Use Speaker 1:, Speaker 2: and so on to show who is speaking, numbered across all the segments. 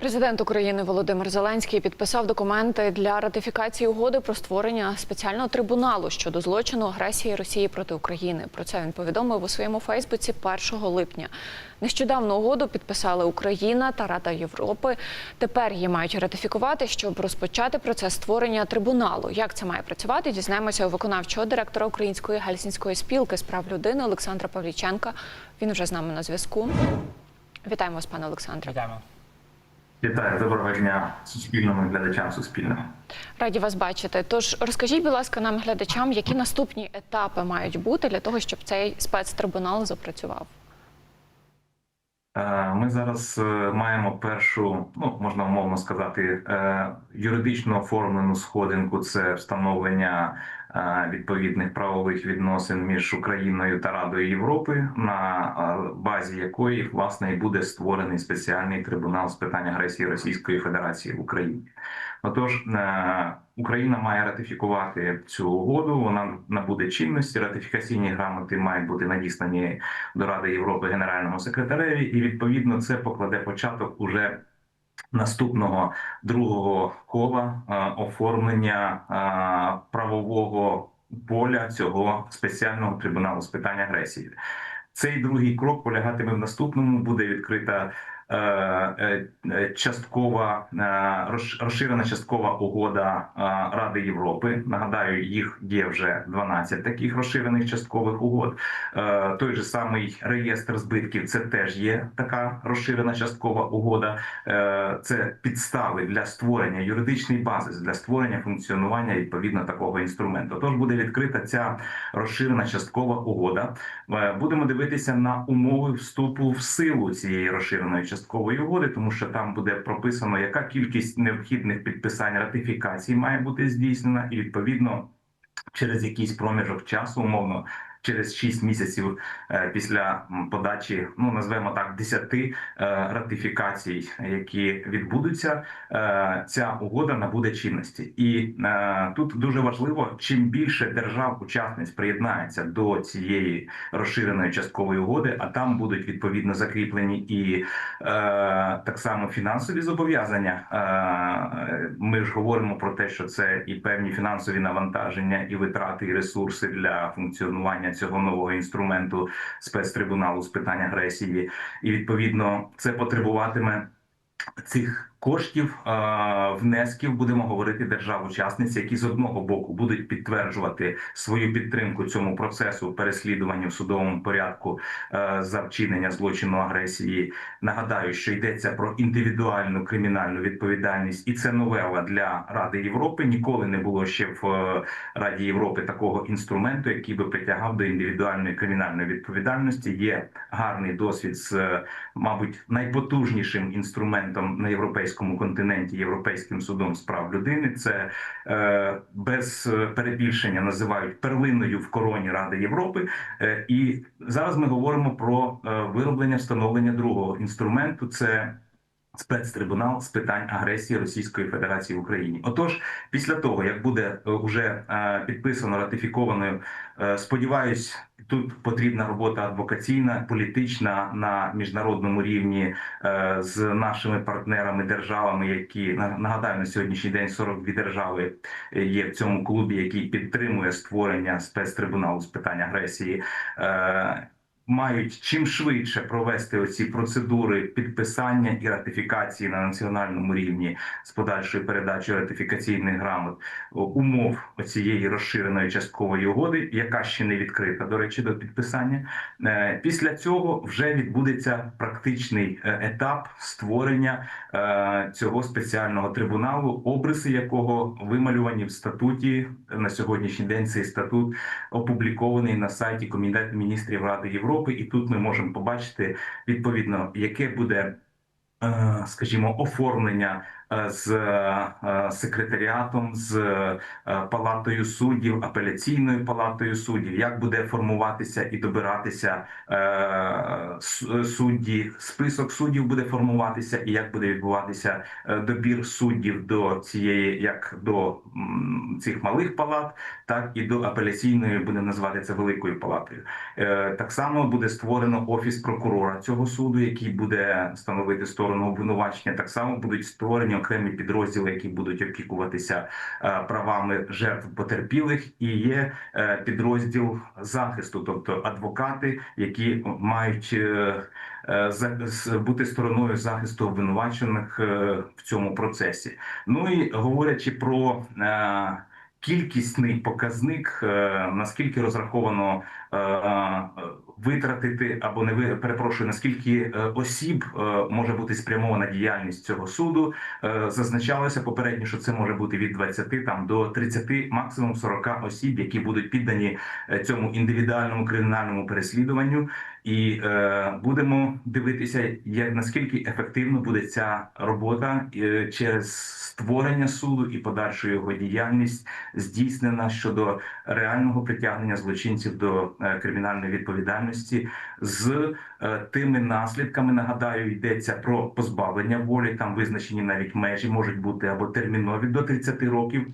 Speaker 1: Президент України Володимир Зеленський підписав документи для ратифікації угоди про створення спеціального трибуналу щодо злочину агресії Росії проти України. Про це він повідомив у своєму Фейсбуці 1 липня. Нещодавно угоду підписали Україна та Рада Європи. Тепер її мають ратифікувати, щоб розпочати процес створення трибуналу. Як це має працювати? Дізнаємося у виконавчого директора Української гельсінської спілки з прав людини Олександра Павліченка. Він вже з нами на зв'язку. Вітаємо вас, пане Олександре.
Speaker 2: Вітаємо.
Speaker 3: Вітаю, доброго дня суспільному глядачам Суспільного.
Speaker 1: Раді вас бачити. Тож розкажіть, будь ласка, нам глядачам, які наступні етапи мають бути для того, щоб цей спецтрибунал запрацював.
Speaker 3: Е, Ми зараз е, маємо першу, ну можна умовно сказати, е, юридично оформлену сходинку. Це встановлення відповідних правових відносин між Україною та Радою Європи, на е, базі якої власне і буде створений спеціальний трибунал з питань агресії Російської Федерації в Україні. Отож, е, Україна має ратифікувати цю угоду. Вона набуде чинності. Ратифікаційні грамоти мають бути надіслані до Ради Європи генеральному секретареві, і відповідно це покладе початок уже наступного другого кола е, оформлення е, правового поля цього спеціального трибуналу з питань агресії. Цей другий крок полягатиме в наступному. Буде відкрита часткова е, розширена часткова угода е, Ради Європи. Нагадаю, їх є вже 12 таких розширених часткових угод. Е, Той же самий реєстр збитків це теж є така розширена часткова угода. Е, Це підстави для створення юридичної бази для створення функціонування відповідно такого інструменту. Тож буде відкрита ця розширена часткова угода. Е, Будемо дивитися на умови вступу в силу цієї розширеної часткової угоди, тому що там буде прописано, яка кількість необхідних підписань ратифікацій має бути здійснена, і відповідно через якийсь проміжок часу, умовно. Через 6 місяців е, після подачі, ну назвемо так, 10 е, ратифікацій, які відбудуться, е, ця угода набуде чинності. І тут дуже важливо, чим більше держав-учасниць приєднається до цієї розширеної часткової угоди, а там будуть відповідно закріплені і так само фінансові зобов'язання. Ми ж говоримо про те, що це і певні фінансові навантаження, і витрати, і ресурси для функціонування цього нового інструменту спецтрибуналу з питань агресії, і відповідно це потребуватиме цих коштів внесків. Будемо говорити держав-учасниць, які з одного боку будуть підтверджувати свою підтримку цьому процесу переслідування в судовому порядку е, за вчинення злочину агресії. Нагадаю, що йдеться про індивідуальну кримінальну відповідальність, і це новела для Ради Європи. Ніколи не було ще в е, Раді Європи такого інструменту, який би притягав до індивідуальної кримінальної відповідальності. Є гарний досвід з, е, мабуть, найпотужнішим інструментом на європейському континенті Європейським судом з прав людини. Це е, без перебільшення називають перлиною в короні Ради Європи. Е, і зараз ми говоримо про е, вироблення встановлення другого інструменту. Це Спецтрибунал з питань агресії Російської Федерації в Україні. Отож, після того як буде е, уже е, підписано ратифікованою, е, сподіваюсь, тут потрібна робота адвокаційна, політична на міжнародному рівні е, з нашими партнерами, державами, які на- нагадаю на сьогоднішній день 42 держави е, є в цьому клубі, який підтримує створення спецтрибуналу з питань агресії. Е, мають чим швидше провести оці процедури підписання і ратифікації на національному рівні з подальшою передачею ратифікаційних грамот умов цієї розширеної часткової угоди, яка ще не відкрита, до речі, до підписання. Е, Після цього вже відбудеться практичний е, етап створення е, цього спеціального трибуналу, обриси якого вималювані в статуті на сьогоднішній день. Цей статут опублікований на сайті Комітету міністрів Ради Європи, і тут ми можемо побачити відповідно, яке буде. е, Скажімо, оформлення е, з е, секретаріатом, з палатою суддів, апеляційною палатою суддів, як буде формуватися і добиратися судді, список суддів буде формуватися, і як буде відбуватися е, добір суддів до цієї, як до цих малих палат, так і до апеляційної буде називати це великою палатою. Е, Так само буде створено офіс прокурора цього суду, який буде становити сторону обвинувачення. Так само будуть створені окремі підрозділи, які будуть опікуватися е, правами жертв потерпілих, і є підрозділ захисту, тобто адвокати, які мають бути стороною захисту обвинувачених е, в цьому процесі. Ну і говорячи про е, кількісний показник, е, наскільки розраховано е, е, витратити або не ви перепрошую, наскільки е, осіб е, може бути спрямована діяльність цього суду, е, зазначалося попередньо, що це може бути від 20 там до 30, максимум 40 осіб, які будуть піддані е, цьому індивідуальному кримінальному переслідуванню. І е, будемо дивитися, як наскільки ефективно буде ця робота е, через створення суду і подальшу його діяльність здійснена щодо реального притягнення злочинців до е, кримінальної відповідальності з е, тими наслідками. Нагадаю, йдеться про позбавлення волі. Там визначені навіть межі можуть бути або термінові до 30 років.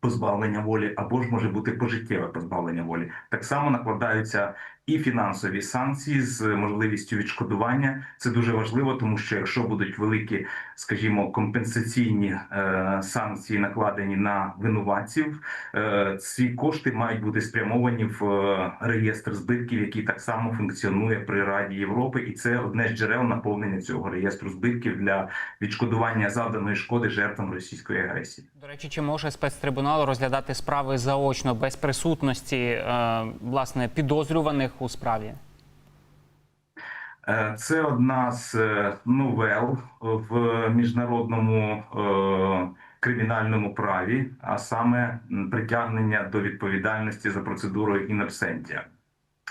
Speaker 3: Позбавлення волі або ж може бути пожиттєве позбавлення волі. Так само накладаються і фінансові санкції з можливістю відшкодування. Це дуже важливо, тому що якщо будуть великі, скажімо, компенсаційні е, санкції накладені на винуватців, е, ці кошти мають бути спрямовані в е, реєстр збитків, який так само функціонує при Раді Європи, і це одне з джерел наповнення цього реєстру збитків для відшкодування завданої шкоди жертвам російської агресії.
Speaker 2: До речі, чи може спецтрибунал розглядати справи заочно без присутності е, власне підозрюваних у справі?
Speaker 3: Е, Це одна з е, новел в міжнародному е, кримінальному праві, а саме притягнення до відповідальності за процедурою інабсентія.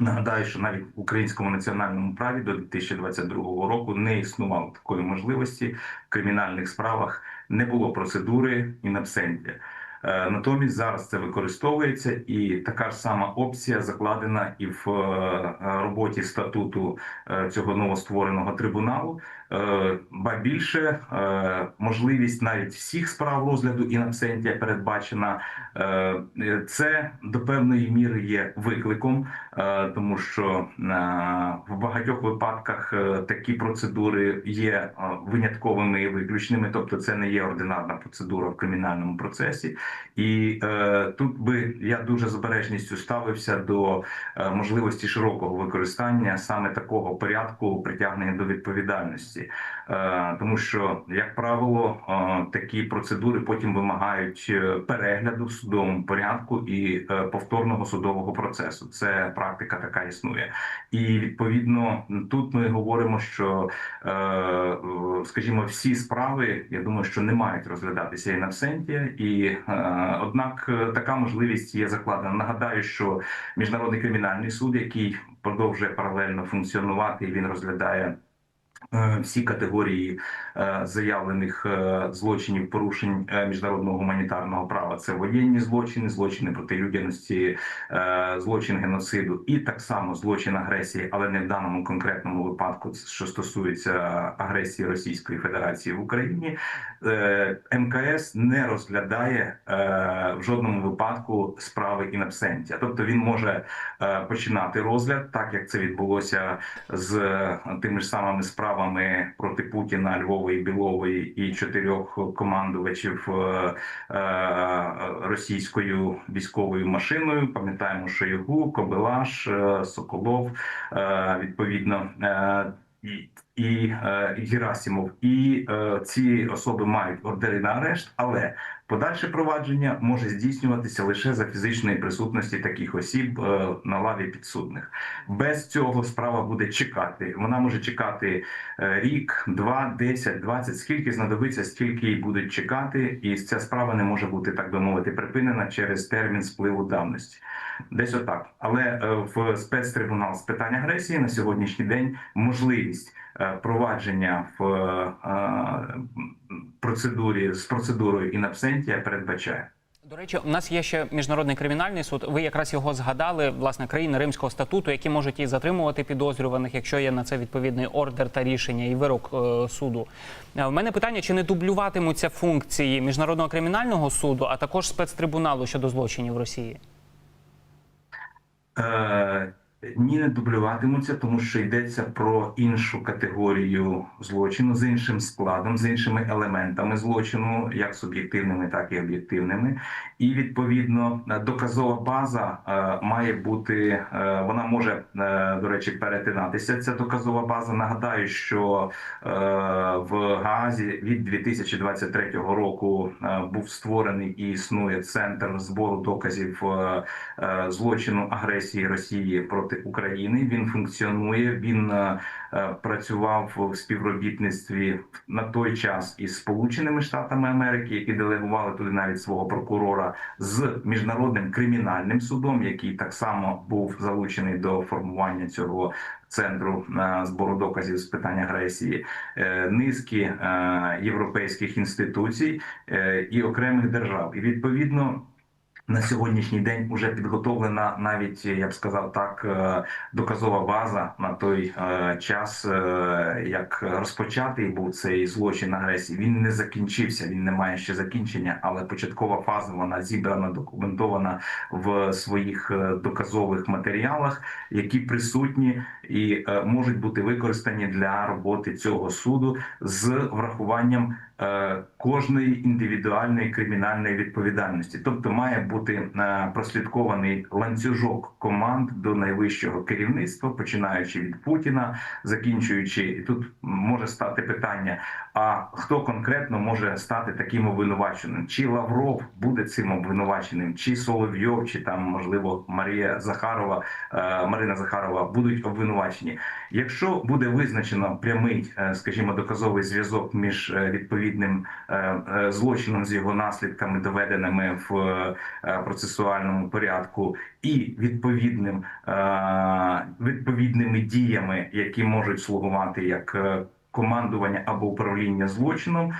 Speaker 3: Нагадаю, що навіть в українському національному праві до 2022 року не існувало такої можливості в кримінальних справах. Не було процедури інабсентія. Е, Натомість зараз це використовується, і така ж сама опція закладена і в е, роботі статуту е, цього новоствореного трибуналу. Ба більше можливість навіть всіх справ розгляду інабсентія передбачена. Е, е, Це до певної міри є викликом, тому що в багатьох випадках такі процедури є винятковими і виключними, тобто це не є ординарна процедура в кримінальному процесі. І е, тут би я дуже з обережністю ставився до е, можливості широкого використання саме такого порядку притягнення до відповідальності, тому що, як правило, е, такі процедури потім вимагають е, перегляду в судовому порядку і е, повторного судового процесу. Це практика така існує. І відповідно тут ми говоримо, що е, е, скажімо, всі справи, я думаю, що не мають розглядатися in absentia, і е, однак е, така можливість є закладена. Нагадаю, що міжнародний кримінальний суд, який продовжує паралельно функціонувати, і він розглядає. Е, Всі категорії е, заявлених е, злочинів порушень міжнародного гуманітарного права це воєнні злочини, злочини проти людяності, злочин геноциду і так само злочин агресії, але не в даному конкретному випадку, що стосується агресії Російської Федерації в Україні. МКС не розглядає в жодному випадку справи інабсентія. Тобто він може починати розгляд, так як це відбулося з тими ж самими справами проти Путіна, Львової, Білової і чотирьох командувачів е, е, російською військовою машиною. Пам'ятаємо, що Шойгу, Кобелаш, е, Соколов, відповідно. І е, Герасимов, і е, ці особи мають ордери на арешт, але подальше провадження може здійснюватися лише за фізичної присутності таких осіб е, на лаві підсудних. Без цього справа буде чекати. Вона може чекати рік, два, десять, двадцять. Скільки знадобиться, стільки їй будуть чекати, і ця справа не може бути так би мовити припинена через термін спливу давності. Десь отак. Але в спецтрибунал з питань агресії на сьогоднішній день можливість провадження в е, е, процедурі з процедурою інабсентія передбачає.
Speaker 2: До речі, у нас є ще міжнародний кримінальний суд. Ви якраз його згадали, власне, країни Римського статуту, які можуть і затримувати підозрюваних, якщо є на це відповідний ордер та рішення і вирок е, суду. Е, У мене питання: чи не дублюватимуться функції міжнародного кримінального суду, а також спецтрибуналу щодо злочинів Росії?
Speaker 3: Е, Ні, не дублюватимуться, тому що йдеться про іншу категорію злочину з іншим складом, з іншими елементами злочину, як суб'єктивними, так і об'єктивними. І відповідно доказова база е, має бути, е, вона може е, до речі перетинатися. Ця доказова база. Нагадаю, що в Гаазі від 2023 року був створений і існує центр збору доказів злочину агресії Росії проти України. Він функціонує. Він е, е, працював в співробітництві на той час із Сполученими Штатами Америки, які делегували туди навіть свого прокурора з міжнародним кримінальним судом, який так само був залучений до формування цього. Центру е, збору доказів з питань агресії, низки європейських інституцій і окремих держав, і відповідно на сьогоднішній день вже підготовлена навіть я б сказав так е, доказова база на той е, час, е, як розпочатий був цей злочин агресії. Він не закінчився, він не має ще закінчення, але початкова фаза вона зібрана, документована в своїх доказових матеріалах, які присутні і можуть бути використані для роботи цього суду з врахуванням кожної індивідуальної кримінальної відповідальності, тобто має бути е, прослідкований ланцюжок команд до найвищого керівництва, починаючи від Путіна, закінчуючи і тут може стати питання: а хто конкретно може стати таким обвинуваченим? Чи Лавров буде цим обвинуваченим, чи Соловйов, чи там можливо Марія Захарова, е, Марина Захарова будуть обвинувачені? Якщо буде визначено прямий, е, скажімо, доказовий зв'язок між е, відповідним е, е, злочином з його наслідками, доведеними в е, процесуальному порядку, і відповідним відповідними діями, які можуть слугувати як командування або управління злочином,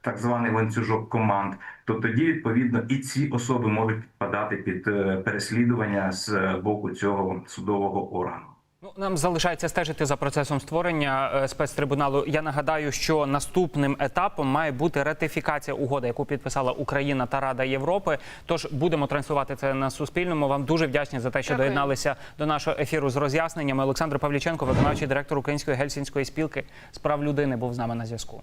Speaker 3: так званий ланцюжок команд, то тоді відповідно і ці особи можуть підпадати під переслідування з боку цього судового органу.
Speaker 2: Нам залишається стежити за процесом створення е, спецтрибуналу. Я нагадаю, що наступним етапом має бути ратифікація угоди, яку підписала Україна та Рада Європи. Тож будемо транслювати це на Суспільному. Вам дуже вдячні за те, що
Speaker 1: Дякую.
Speaker 2: доєдналися до нашого ефіру з роз'ясненнями. Олександр Павліченко, виконавчий директор Української гельсінської спілки з прав людини, був з нами на зв'язку.